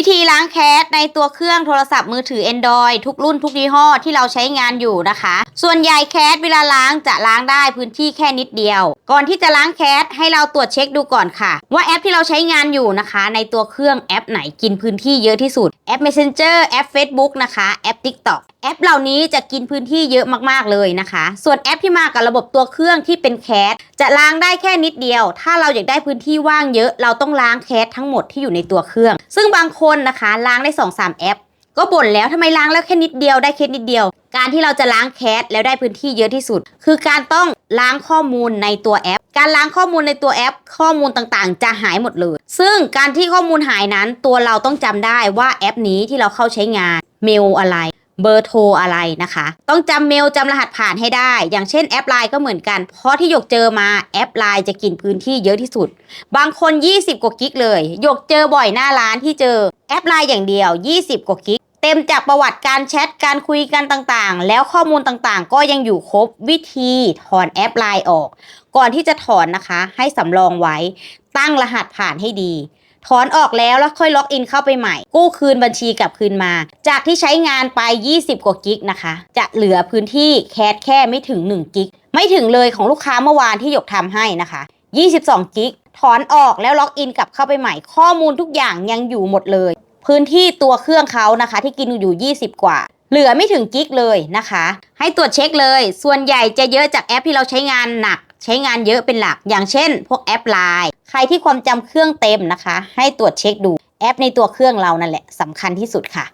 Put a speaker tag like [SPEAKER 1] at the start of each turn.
[SPEAKER 1] วิธีล้างแคสในตัวเครื่องโทรศัพท์มือถือ Android ทุกรุ่นทุกยี่ห้อที่เราใช้งานอยู่นะคะ ส่วนใหญ่แคสเวลาล้างจะล้างได้พื้นที่แค่นิดเดียว ก่อนที่จะล้างแคสให้เราตรวจเช็คดูก่อนค่ะ ว่าแอปที่เราใช้งานอยู่นะคะ ในตัวเครื่องแอปไหนกินพื้นที่เยอะที่สุด แอป Messenger แอป Facebook นะคะ แอป TikTok แอปเหล่านี้จะกินพื้นที่เยอะมากๆเลยนะคะ ส่วนแอปที่มากับระบบตัวเครื่องที่เป็นแคสจะล้างได้แค่นิดเดียว ถ้าเราอยากได้พื้นที่ว่างเยอะ เราต้องล้างแคสทั้งหมดที่อยู่ในตัวเครื่อง ซึ่งบางคนนะคะล้างได้2อสแอป ก็บ่นแล้วทำไมล้างแล้วแค่นิดเดียวได้แค่นิดเดียว การที่เราจะล้างแคสแล้วได้พื้นที่เยอะที่สุด คือการต้องล้างข้อมูลในตัวแอป การล้างข้อมูลในตัวแอป ข้อมูลต่างๆ จะหายหมดเลย ซึ่งการที่ข้อมูลหายนั้น ตัวเราต้องจำได้ว่าแอปนี้ที่เราเข้าใช้งานเมลอะไร เบอร์โทรอะไรนะคะ ต้องจำเมลจำรหัสผ่านให้ได้ อย่างเช่นแอปไลน์ก็เหมือนกัน เพราะที่หยกเจอมาแอปไลน์จะกินพื้นที่เยอะที่สุด บางคน 20 กว่ากิกเลย หยกเจอบ่อยหน้าร้านที่เจอแอปไลน์อย่างเดียว 20 กว่ากิก เต็มจากประวัติการแชทการคุยกันต่างๆ แล้วข้อมูลต่างๆ ก็ยังอยู่ครบวิธีถอนแอปไลน์ออก ก่อนที่จะถอนนะคะ ให้สำรองไว้ ตั้งรหัสผ่านให้ดี ถอนออกแล้วแล้วค่อยล็อกอินเข้าไปใหม่ กู้คืนบัญชีกลับคืนมา จากที่ใช้งานไป 20 กว่ากิกนะคะ จะเหลือพื้นที่แคสแค่ไม่ถึง 1 กิก ไม่ถึงเลยของลูกค้าเมื่อวานที่หยกทำให้นะคะ 22 กิกถอนออกแล้วล็อกอินกลับเข้าไปใหม่ข้อมูลทุกอย่างยังอยู่หมดเลย พื้นที่ตัวเครื่องเขานะคะ ที่กินอยู่ 20 กว่า เหลือไม่ถึงกิกเลยนะคะ ให้ตรวจเช็คเลย ส่วนใหญ่จะเยอะจากแอปที่เราใช้งานหนัก ใช้งานเยอะเป็นหลัก อย่างเช่น พวกแอปไลน์ใครที่ความจำเครื่องเต็มนะคะ ให้ตรวจเช็คดูแอปในตัวเครื่องเรานั่นแหละสำคัญที่สุดค่ะ